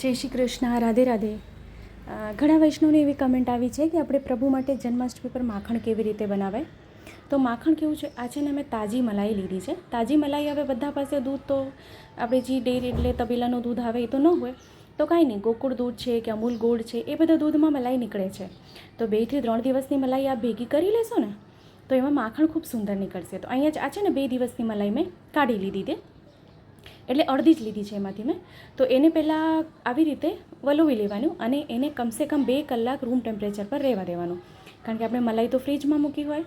જય શ્રી કૃષ્ણ, રાધે રાધે. ઘણા વૈષ્ણવની એવી કમેન્ટ આવી છે કે આપણે પ્રભુ માટે જન્માષ્ટમી પર માખણ કેવી રીતે બનાવાય? તો માખણ કેવું છે? આ છે ને અમે તાજી મલાઈ લીધી છે. તાજી મલાઈ હવે બધા પાસે દૂધ તો આપણે જે ડેરી એટલે તબેલાનું દૂધ આવે એ તો ન હોય. તો કાંઈ નહીં, ગોકુળ દૂધ છે કે અમૂલ ગોળ છે એ બધા દૂધમાં મલાઈ નીકળે છે. તો બેથી ત્રણ દિવસની મલાઈ આપ ભેગી કરી લેશો ને, તો એમાં માખણ ખૂબ સુંદર નીકળશે. તો અહીંયા જ આ છે ને બે દિવસની મલાઈ મેં કાઢી લીધી તે. એટલે અડધી જ લીધી છે એમાંથી મેં. તો એને પહેલાં આવી રીતે વલોવી લેવાનું અને એને કમસે કમ બે કલાક રૂમ ટેમ્પરેચર પર રહેવા દેવાનું. કારણ કે આપણે મલાઈ તો ફ્રીજમાં મૂકી હોય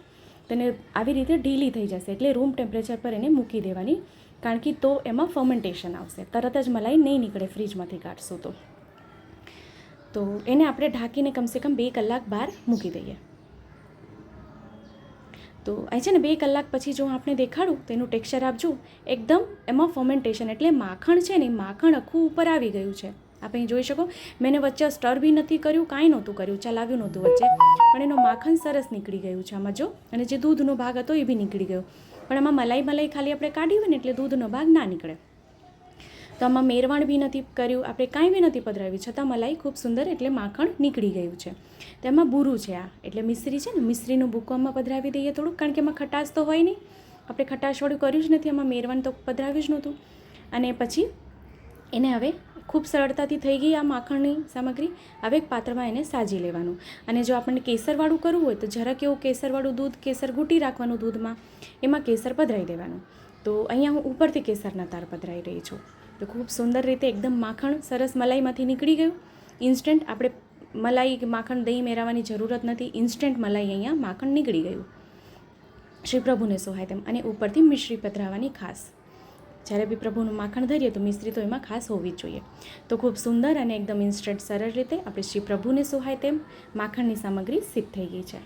તેને આવી રીતે ઢીલી થઈ જશે. એટલે રૂમ ટેમ્પરેચર પર એને મૂકી દેવાની. કારણ કે તો એમાં ફર્મેન્ટેશન આવશે. તરત જ મલાઈ નહીં નીકળે ફ્રીજમાંથી કાઢશું તો. તો એને આપણે ઢાંકીને કમસે કમ બે કલાક બહાર મૂકી દઈએ. તો અહીં છે ને બે કલાક પછી જો આપણે દેખાડું, તો એનું ટેક્સચર આપજો. એકદમ એમાં ફોમેન્ટેશન એટલે માખણ છે ને માખણ આખું ઉપર આવી ગયું છે. આપણે અહીં જોઈ શકો, મેં વચ્ચે સ્ટર બી નથી કર્યું, કાંઈ નહોતું કર્યું, ચલાવ્યું નહોતું વચ્ચે. પણ એનું માખણ સરસ નીકળી ગયું છે આમાં જો. અને જે દૂધનો ભાગ હતો એ બી નીકળી ગયો. પણ આમાં મલાઈ મલાઈ ખાલી આપણે કાઢી હોય ને એટલે દૂધનો ભાગ ના નીકળે. તો આમાં મેરવાણ બી નથી કર્યું. આપણે કાંઈ બી નથી પધરાવ્યું. છતાં મલાઈ ખૂબ સુંદર એટલે માખણ નીકળી ગયું છે. તેમાં બૂરું છે આ. એટલે મિશ્રી છે ને, મિશ્રીનું ભૂકો આમાં પધરાવી દઈએ થોડુંક, કારણ કે એમાં ખટાશ તો હોય નહીં. આપણે ખટાશવાળું કર્યું જ નથી, આમાં મેરવાણ તો પધરાવ્યું જ નહોતું. અને પછી એને હવે ખૂબ સરળતાથી થઈ ગઈ આ માખણની સામગ્રી. હવે એક પાત્રમાં એને સાજી લેવાનું. અને જો આપણને કેસરવાળું કરવું હોય તો જરાક એવું કેસરવાળું દૂધ, કેસર ઘૂંટી રાખવાનું દૂધમાં. એમાં કેસર પધરાવી દેવાનું. તો અહીંયા હું ઉપરથી કેસરના તાર પધરાઈ રહી છું. તો ખૂબ સુંદર રીતે એકદમ માખણ સરસ મલાઈમાંથી નીકળી ગયું. ઇન્સ્ટન્ટ આપણે મલાઈ માખણ દહીં મેળવવાની જરૂરત નથી. ઇન્સ્ટન્ટ મલાઈ અહીંયા માખણ નીકળી ગયું. શ્રી પ્રભુને સોહાય તેમ. અને ઉપરથી મિશ્રી પધરાવવાની ખાસ. જ્યારે બી પ્રભુનું માખણ ધરીએ તો મિશ્રી તો એમાં ખાસ હોવી જ જોઈએ. તો ખૂબ સુંદર અને એકદમ ઇન્સ્ટન્ટ સરળ રીતે આપણે શ્રી પ્રભુને સોહાય તેમ માખણની સામગ્રી સિદ્ધ થઈ ગઈ છે.